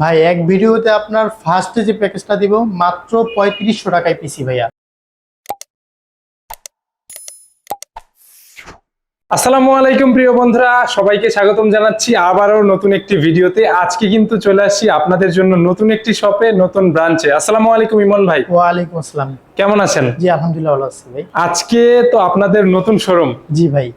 ভাই এক ভিডিওতে আপনার ফার্স্টে যে প্যাকেজটা দিব মাত্র পঁয়ত্রিশশো টাকায় পিসি ভাইয়া। আসসালামু আলাইকুম প্রিয় বন্ধুরা সবাইকে স্বাগতম জানাচ্ছি আবারও নতুন একটি ভিডিওতে। আজকে কিন্তু চলে আসছি আপনাদের জন্য নতুন একটি শপে নতুন ব্রাঞ্চে আসসালামু আলাইকুম ইমন ভাই। ওয়ালাইকুম আসসালাম। কেমন আছেন? জি আলহামদুলিল্লাহ ভালো আছি ভাই। আজকে তো আপনাদের নতুন শোরুম জি ভাই।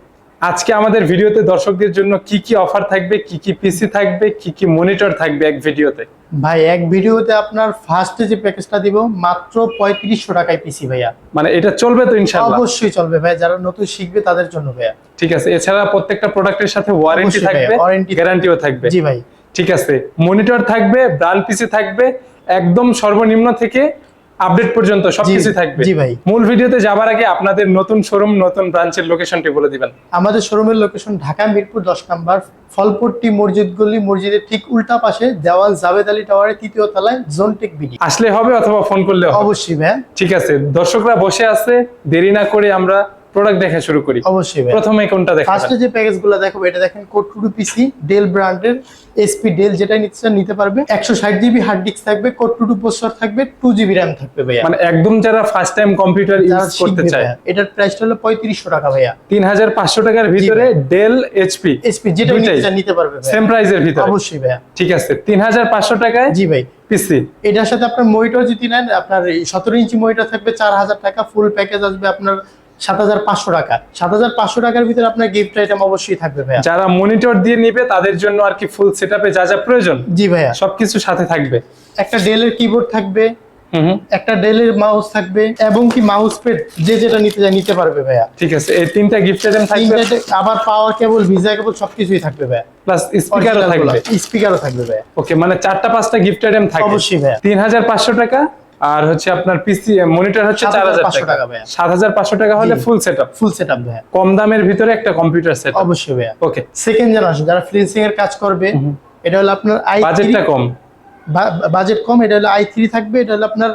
আজকে আমাদের ভিডিওতে দর্শকদের জন্য কি কি অফার থাকবে কি কি পিসি থাকবে কি কি মনিটর থাকবে এক ভিডিওতে? ভাই এক ভিডিওতে আপনার ফার্স্টে যে প্যাকেজটা দিব মাত্র পঁয়ত্রিশশো টাকায় পিসি ভাইয়া। মানে এটা চলবে তো ইনশাআল্লাহ? অবশ্যই চলবে ভাই যারা নতুন শিখবে তাদের জন্য ভাইয়া। ঠিক আছে এছাড়া প্রত্যেকটা প্রোডাক্টের সাথে ওয়ারেন্টি থাকবে গ্যারান্টিও থাকবে। জি ভাই। ঠিক আছে মনিটর থাকবে ব্রান্ড পিসি থাকবে একদম সর্বনিম্ন থেকে আপডেট পর্যন্ত সবকিছু থাকবে। জি ভাই। মূল ভিডিওতে যাবার আগে আপনাদের নতুন শোরুম নতুন ব্রাঞ্চের লোকেশনটি বলে দিবেন। আমাদের শোরুমের লোকেশন ঢাকা মিরপুর দশ নম্বর ফলপট্টি মসজিদ গলি মসজিদের ঠিক উল্টা পাশে দেওয়াল জাবেদ আলী টাওয়ারের তৃতীয় তলায় জোনটেক বিডি। আসলে হবে অথবা ফোন করলে হবে। অবশ্যই ভাই ঠিক আছে দর্শকরা বসে আছে দেরি না করে আমরা প্রোডাক্ট দেখা শুরু করি। অবশ্যই প্রথমে কোনটা দেখা ফার্স্টে যে প্যাকেজগুলো দেখো এটা দেখেন কোড টু পিসি ডেল ব্র্যান্ডের এসপি ডেল যেটা নিতে নিতে পারবে। একশো ষাট জিবি হার্ড ডিস্ক থাকবে কোড টু প্রসেসর থাকবে টু জিবি র্যাম থাকবে ভাইয়া। মানে একদম যারা ফার্স্ট টাইম কম্পিউটার ইউজ করতে চায়। এটার প্রাইসটা হলো পঁয়ত্রিশশো টাকা ভাইয়া। তিন হাজার পাঁচশো টাকার ভিতরে ডেল এইচপি এসপি যেটা নিতে চান নিতে পারবে সেম প্রাইসের ভিতরে। অবশ্যই ভাইয়া। ঠিক আছে তিন হাজার পাঁচশো টাকায় জি ভাই। পিসি এটার সাথে আপনার মনিটর যদি নেন আপনার সতেরো ইঞ্চি মনিটর থাকবে চার হাজার টাকা ফুল প্যাকেজ আসবে আপনার সাত হাজার পাঁচশো টাকা। সাত হাজার পাঁচশো টাকার ভিতরে আপনার গিফট আইটেম অবশ্যই থাকবে ভাইয়া। যারা মনিটর দিয়ে নিবে তাদের জন্য আর কি ফুল সেটআপে যা যা প্রয়োজন জি ভাইয়া। সবকিছু সাথে থাকবে। একটা ডেলের কিবোর্ড থাকবে একটা ডেলের মাউস থাকবে এবং কি মাউস পেড যে যেটা নিতে চায় নিতে পারবে ভাইয়া। ঠিক আছে এই তিনটা গিফট আইটেম থাকবে। আবার পাওয়ার কেবল ভিজা কেবল সবকিছুই থাকবে ভাইয়া। প্লাস স্পিকারও থাকবে। স্পিকারও থাকবে ভাইয়া। ওকে মানে চারটা পাঁচটা গিফট আইটেম থাকবে। অবশ্যই ভাইয়া। তিন হাজার পাঁচশো টাকা আর হচ্ছে আপনার পিসি মনিটর হচ্ছে চার হাজার 7,500 টাকা। হাজার পাঁচশো টাকা হলে full setup full set up ভাইয়া। কম দামের ভিতরে একটা কম্পিউটার সেট অবশ্যই ভাইয়া। ওকে সেকেন্ড জেনারেশন যারা ফ্রিল্যান্সিং এর কাজ করবে এটা হলো আপনার আই বাজেটটা কম। বাজেট কম এটা হলো আই থ্রি থাকবে এটা হলো আপনার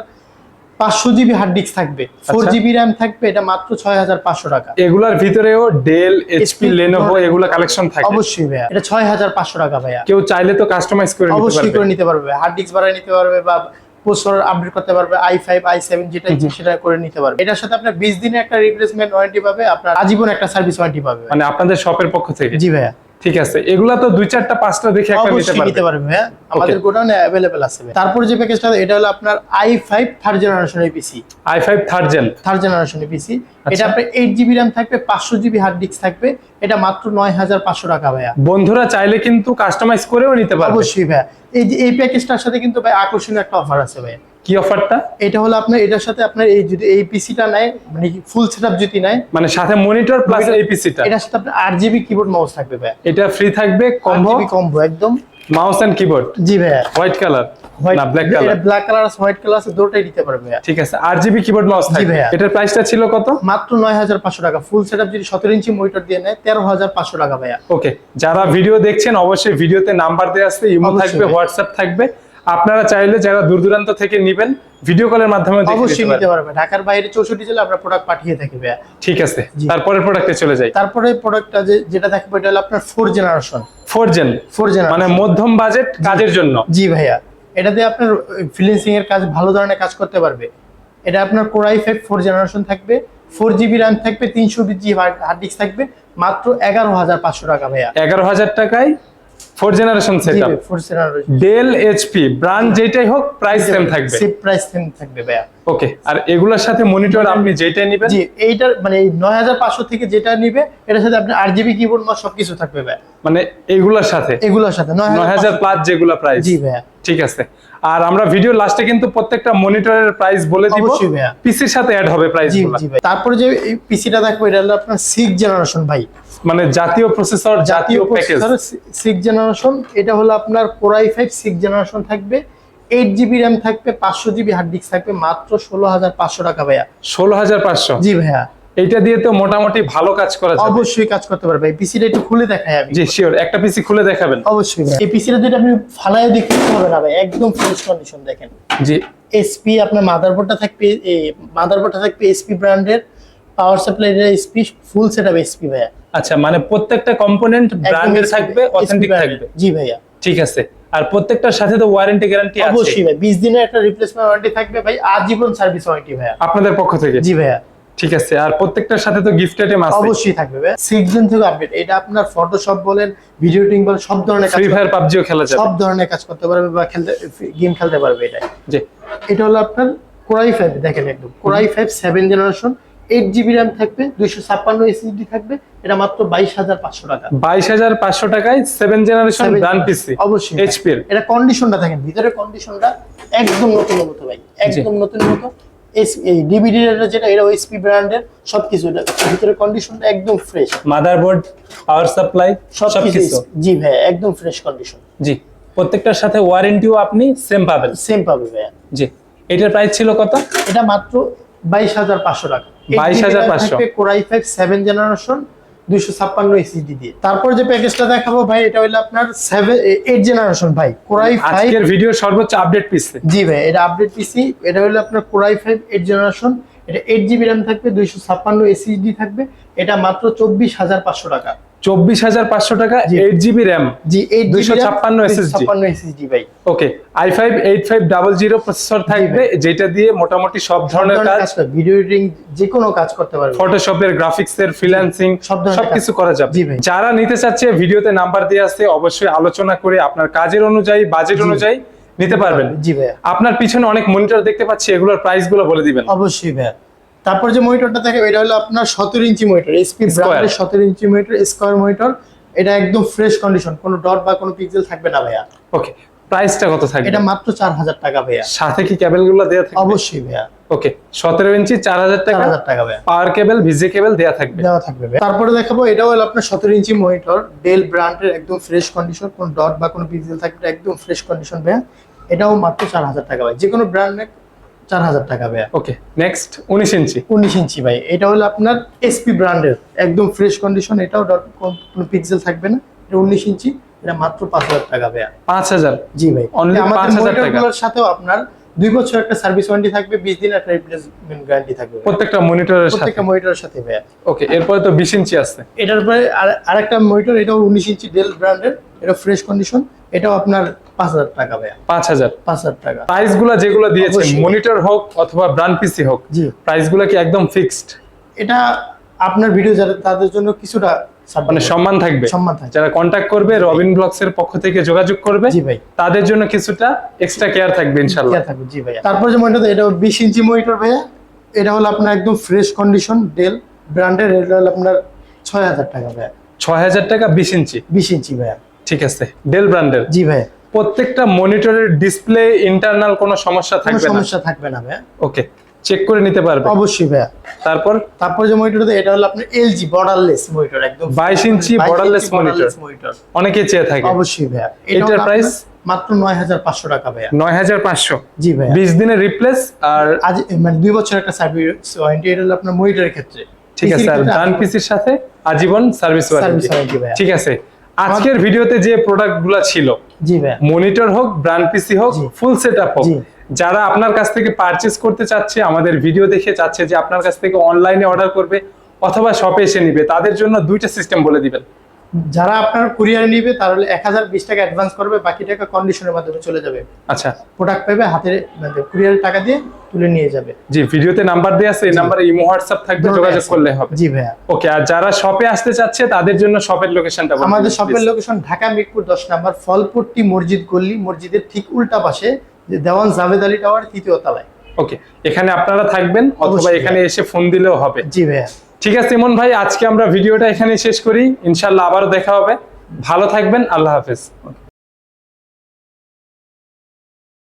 পাঁচশো জিবি হার্ড ডিস্ক থাকবে। ফোর আচ্ছা। জিবি র্যাম থাকবে এটা মাত্র ছয় হাজার পাঁচশো টাকা। এগুলার ভিতরেও ডেল এইচপি লেনোভো এগুলা কালেকশন থাকে। অবশ্যই ভাইয়া। এটা ছয় হাজার পাঁচশো টাকা ভাইয়া। কেউ চাইলে তো কাস্টমাইজ করে নিতে অবশ্যই করে নিতে পারবে হার্ড ডিস্ক বাড়ায় নিতে পারবে বা প্রসেসর আপডেট করতে পারবে আই ফাইভ আই সেভেন যেটা ইচ্ছে সেটা করে নিতে পারবে। এটার সাথে আপনার বিশ দিনের একটা রিপ্লেসমেন্ট ওয়ারেন্টি পাবে আপনার আজীবন একটা সার্ভিস ওয়ারেন্টি পাবে মানে আপনাদের শপের পক্ষ থেকে? জি ভাইয়া। ঠিক আছে এগুলা তো দুই চারটা পাঁচটা দেখে একটা নিতে পারবে। পারবে আমাদের গোডাউনে অ্যাভেলেবেল আছে তারপর যে প্যাকেজটা এটা হলো আপনার আই ফাইভ থার্ড জেনারেশনের PC i five third gen third জেনারেশনের পিসি। এটা আপনার এইট জিবি র্যাম থাকবে পাঁচশো জিবি হার্ড ডিস্ক থাকবে। এটা মাত্র নয় হাজার পাঁচশো টাকা ভাইয়া। বন্ধুরা চাইলে কিন্তু কাস্টমাইজ করেও নিতে পারবে। অবশ্যই ভাইয়া। এই যে এই প্যাকেজটার সাথে কিন্তু ভাই আকর্ষণীয় একটা অফার আছে ভাইয়া। কি অফারটা এটা হলো আপনার এটার সাথে আপনার এই যদি এই পিসিটা নেয় মানে ফুল সেটআপ যদি নেয় মানে সাথে মনিটর প্লাস এই পিসিটা এটার সাথে আপনার কিবোর্ড মাউস থাকবে ভাইয়া। এটা ফ্রি থাকবে কম্বো কম্বো একদম। মাউস এন্ড কিবোর্ড জি ভাইয়া। হোয়াইট কালার না ব্ল্যাক কালার ব্ল্যাক কালার আছে হোয়াইট কালার আছে দুটোই দিতে পারবে ঠিক আছে কিবোর্ড মাউস থাকবে। এটার প্রাইসটা ছিল কত? মাত্র নয় হাজার পাঁচশো টাকা। ফুল সেটআপ যদি সতেরো ইঞ্চি মনিটর দিয়ে নেয় তেরো হাজার পাঁচশো টাকা ভাইয়া। ওকে যারা ভিডিও দেখছেন অবশ্যই ভিডিওতে নাম্বার দেওয়া আছে ইমো থাকবে হোয়াটসঅ্যাপ থাকবে। আপনারা চাইলে যারা দূর দূরান্ত থেকে নেবেন ভিডিও কলের মাধ্যমে অবশ্যই নিতে পারবে ঢাকার বাইরে চৌষট্টি জেলা আমরা প্রোডাক্ট পাঠিয়ে থাকি ভাইয়া। ঠিক আছে। জি। তারপরের প্রোডাক্টে চলে যাই। তারপরে প্রোডাক্টটা যে যেটা দেখব এটা হলো আপনার four generation four gen four generation মানে মধ্যম বাজেট কাজের জন্য। জি ভাইয়া। এটাতে আপনার ফ্রিল্যান্সিং এর কাজ ভালো ধরনের কাজ করতে পারবে। এটা আপনার core i five four generation থাকবে। ফোর জিবি র্যাম থাকবে তিনশো জি হার্ড ডিস্ক থাকবে। মাত্র এগারো হাজার পাঁচশো টাকা ভাইয়া। এগারো হাজার টাকায় four generation setup four generation Dell HP brand যেটাই হোক প্রাইস সেম থাকবে। সেম প্রাইস সেম থাকবে ভাইয়া। ওকে আর এগুলোর সাথে মনিটর আপনি যেটাই নেবেন। জি এইটার মানে নয় হাজার পাঁচশো থেকে যেটা নেবে এটার সাথে আপনি আরজিবি কিবোর্ড সব সবকিছু থাকবে ভাইয়া। মানে এগুলোর সাথে? এগুলোর সাথে নয় নয় হাজার প্লাস যেগুলো প্রাইস জি ভাইয়া। ঠিক আছে। আর আমরা ভিডিও লাস্টে কিন্তু প্রত্যেকটা মনিটরের প্রাইস বলে দিব। পিসির সাথে অ্যাড হবে প্রাইস তারপরে যে এই পিসিটা দেখব এটা হলো আপনার সিক্স জেনারেশন ভাই। মানে জাতীয় প্রসেসর জাতীয় প্যাকেজ সিক্স জেনারেশন এটা হলো আপনার core i five six generation থাকবে। এইট জিবি র্যাম থাকবে পাঁচশো জিবি হার্ড ডিস্ক থাকবে মাত্র ষোলো হাজার পাঁচশো টাকা ভাইয়া। ষোলো হাজার পাঁচশো। জি ভাইয়া। এইটা দিয়ে তো মোটামুটি ভালো কাজ করা যাবে। অবশ্যই কাজ করতে পারবে। এই পিসিটা একটু খুলে দেখাই আমি। জি শিওর একটা পিসি খুলে দেখাবেন। অবশ্যই এই পিসিটা যদি আপনি ফালায় দেখতে হবে না ভাই একদম ফ্রেশ কন্ডিশন দেখেন। জি। এসপি আপনার মাদারবোর্ডটা থাকবে এই মাদারবোর্ডটা থাকবে এসপি ব্র্যান্ডের পাওয়ার সাপ্লাই এর SP full set up SP ভাইয়া। আচ্ছা মানে প্রত্যেকটা কম্পোনেন্ট ব্র্যান্ডের থাকবে অথেন্টিক থাকবে জি ভাইয়া। ঠিক আছে। আর প্রত্যেকটার সাথে তো ওয়ারেন্টি গ্যারান্টি আছে। অবশ্যই ভাই। বিশ দিনের একটা রিপ্লেসমেন্ট ওয়ারেন্টি থাকবে ভাই আজীবন সার্ভিস ওয়ারেন্টি ভাইয়া। আপনাদের পক্ষ থেকে। জি ভাইয়া। ঠিক আছে আর প্রত্যেকটার সাথে তো গিফট আইটেম আছে। অবশ্যই থাকবে সিক্স দিন থেকে আপডেট এটা আপনার ফটোশপ বলেন ভিডিও এডিটিং বলেন সব ধরনের কাজ ফ্রি ফায়ার পাবজিও খেলা যাবে। সব ধরনের কাজ করতে পারবে বা খেলতে গেম খেলতে পারবে এটা। জি। এটা হলো আপনার কোরাই ফাইভ দেখেন একদম। Core i five seven generation eight GB RAM থাকবে দুইশো ছাপ্পান্ন এসএসডি থাকবে এটা মাত্র বাইশ হাজার পাঁচশো টাকা। বাইশ হাজার পাঁচশো টাকায় সেভেন জেনারেশন Seven রান generation, পিসি অবশ্যই। এইচপি এর। এটা কন্ডিশনটা দেখেন ভিতরে কন্ডিশনটা একদম নতুন মতো ভাই। একদম নতুন মতো। এই ডিভিডি যেটা এটা ওএসপি ব্র্যান্ডের সবকিছু এটা। ভিতরে কন্ডিশনটা একদম ফ্রেশ মাদারবোর্ড পাওয়ার সাপ্লাই সবকিছু জি ভাই একদম ফ্রেশ কন্ডিশন জি প্রত্যেকটার সাথে ওয়ারেন্টিও আপনি সেম পাবেন। সেম পাবেন ভাইয়া। জি এটার প্রাইস ছিল কত? এটা মাত্র বাইশ হাজার পাঁচশো টাকা। 22,500 কোরাই ফাইভ সেভেন জেনারেশন দুইশো ছাপ্পান্ন এসিডি দিয়ে। তারপর যে প্যাকেজটা দেখাবো ভাই এটা হলো আপনার সেভেন এইট জেনারেশন ভাই কোরাই ফাইভ আজকের ভিডিও সর্বোচ্চ আপডেট পিসি জি ভাই এটা আপডেট পিসি এটা হলো আপনার core i five eight generation এটা এইট জিবি র্যাম থাকবে দুইশো ছাপ্পান্ন এসিডি থাকবে এটা মাত্র চব্বিশ হাজার পাঁচশো টাকা। চব্বিশ হাজার পাঁচশো টাকা। এইট জিবি র্যাম জি এইট 256 SSD ছাপ্পান্ন এসিডি ভাই। Okay i five eight five double zero processor থাকবে যেটা দিয়ে মোটামুটি সব ধরনের কাজ ভিডিও এডিটিং যে কোনো কাজ করতে পারবে। ফটোশপের গ্রাফিক্স এর ফ্রিল্যান্সিং সবকিছু করা যাবে। যারা নিতে চাচ্ছে ভিডিওতে নাম্বার দেওয়া আছে অবশ্যই আলোচনা করে আপনার কাজের অনুযায়ী বাজেট অনুযায়ী নিতে পারবেন। জি ভাইয়া। আপনার পিছনে অনেক মনিটর দেখতে পাচ্ছি এগুলোর প্রাইসগুলো বলে দিবেন। অবশ্যই ভাইয়া। তারপর যে মনিটরটা থাকে এটা হলো আপনার সতেরো ইঞ্চি মনিটর এসপি। ব্র্যান্ডের সতেরো ইঞ্চি মনিটর স্কোয়ার মনিটর। এটা একদম ফ্রেশ কন্ডিশন কোনো ডট বা কোনো পিক্সেল থাকবে না ভাইয়া। ওকে প্রাইসটা কত থাকবে? এটা মাত্র চার হাজার টাকা ভাইয়া। সাথে কি কেবলগুলো দেওয়া থাকবে? অবশ্যই ভাইয়া। ওকে সতেরো ইঞ্চি চার হাজার চার টাকা হাজার টাকা ভাইয়া। পাওয়ার কেবল ভিজে কেবল দেওয়া থাকবে। দেওয়া থাকবে ভাইয়া। তারপরে দেখাবো এটাও হলো আপনার সতেরো ইঞ্চি মনিটর ডেল ব্র্যান্ডের একদম ফ্রেশ কন্ডিশন কোনো ডট বা কোনো পিক্সেল থাকবে একদম ফ্রেশ কন্ডিশন ভাইয়া। এটাও মাত্র চার হাজার টাকা ভাই যে কোনো ব্র্যান্ডের চার হাজার টাকা ভাইয়া। ওকে নেক্সট উনিশ ইঞ্চি। উনিশ ইঞ্চি ভাই এটা হলো আপনার এসপি ব্র্যান্ডের একদম ফ্রেশ কন্ডিশন এটাও ডট কোনো পিক্সেল থাকবে না। এটা উনিশ ইঞ্চি এটা মাত্র পাঁচ হাজার টাকা ভাইয়া। পাঁচ হাজার? জি ভাই অনলি পাঁচ হাজার টাকা। সাথেও আপনার দুই বছর একটা সার্ভিস ওয়ারেন্টি থাকবে বিশ দিন একটা রিপ্লেসমেন্ট গ্যারান্টি থাকবে প্রত্যেকটা মনিটরের সাথে? প্রত্যেকটা মনিটরের সাথে ভাইয়া। ওকে এরপরে তো বিশ ইঞ্চি আছে। এটার পরে আর- আরেকটা মনিটর এটাও উনিশ ইঞ্চি ডেল ব্র্যান্ডের এটা ফ্রেশ কন্ডিশন এটাও আপনার পাঁচ হাজার টাকা ভাইয়া। পাঁচ হাজার। পাঁচ হাজার টাকা। প্রাইসগুলা যেগুলো দিয়েছে মনিটর হোক অথবা ব্র্যান্ড পিসি হোক জি। প্রাইসগুলা কি একদম ফিক্সড এটা আপনার ভিডিও যারা তাদের জন্য কিছুটা মানে সম্মান থাকবে। যারা কন্ট্যাক্ট করবে রবিন ব্লগস এর পক্ষ থেকে যোগাযোগ করবে জি ভাই। তাদের জন্য কিছুটা এক্সট্রা কেয়ার থাকবে ইনশাল্লাহ দেয়া থাকবে জি ভাইয়া। তারপর যে মনিটর এটা বিশ ইঞ্চি মনিটর ভাইয়া। এটা হলো আপনার একদম ফ্রেশ কন্ডিশন ডেল ব্র্যান্ডের এটা হলো আপনার ছয় হাজার টাকা ভাইয়া। ছয় হাজার টাকা বিশ ইঞ্চি? বিশ ইঞ্চি ভাইয়া। ঠিক আছে। ডেল ব্র্যান্ডের জি ভাইয়া। প্রত্যেকটা মনিটরের ডিসপ্লে ইন্টারনাল কোনো সমস্যা থাকবে না। সমস্যা থাকবে না ভাইয়া। ওকে চেক করে নিতে পারবে। অবশ্যই ভাইয়া। তারপর? তারপর যে মনিটর এটা হলো আপনার এলজি বর্ডারলেস মনিটর একদম 22 ইঞ্চি 22 borderless monitor। মনিটর অনেকে চেয়ে থাকে। অবশ্যই ভাইয়া। এটার? আপনার মাত্র নয় হাজার পাঁচশো টাকা ভাইয়া। নয় হাজার পাঁচশো। জি ভাইয়া। বিশ দিনের রিপ্লেস আর আজ মানে দুই বছর একটা সার্ভিস ওয়ারেন্টি এটা হলো আপনার মনিটরের ক্ষেত্রে। ঠিক আছে আর ডান পিসির সাথে আজীবন সার্ভিস ওয়ারেন্টি ঠিক আছে। আজকের ভিডিওতে যে প্রোডাক্টগুলা ছিল জি মনিটর হোক ব্র্যান্ড পিসি হোক ফুল সেট আপ হোক যারা আপনার কাছ থেকে পারচেস করতে চাচ্ছে আমাদের ভিডিও দেখে চাচ্ছে যে আপনার কাছ থেকে অনলাইনে অর্ডার করবে অথবা শপে এসে নিবে তাদের জন্য দুইটা সিস্টেম বলে দিবেন। যারা আপনার কুরিয়ারে নিবে তাহলে এক হাজার বিশ টাকা অ্যাডভান্স করবে বাকি টাকা কন্ডিশনের মাধ্যমে চলে যাবে। আচ্ছা। প্রোডাক্ট পাবে হাতে মানে কুরিয়ারের টাকা দিয়ে তুলে নিয়ে যাবে। জি ভিডিওতে নাম্বার দেওয়া আছে এই নাম্বারে ইমো হোয়াটসঅ্যাপ থাকবে যোগাযোগ করলে হবে। জি ভাইয়া। ওকে আর যারা শপে আসতে চাচ্ছে তাদের জন্য শপের লোকেশনটা বলুন আমাদের শপের লোকেশন ঢাকা মিরপুর দশ নাম্বার ফলপট্টি মসজিদ গল্লি মসজিদের ঠিক উল্টা পাশে যে দেওয়ান জাভেদ আলী টাওয়ার তৃতীয় তলায়। ওকে এখানে আপনারা থাকবেন অথবা এখানে এসে ফোন দিলেও হবে। জি ভাইয়া। ঠিক আছে, ইমন ভাই, আজকে আমরা ভিডিওটা এখানে শেষ করি। ইনশাল্লাহ আবারও দেখা হবে। ভালো থাকবেন, আল্লাহ হাফেজ।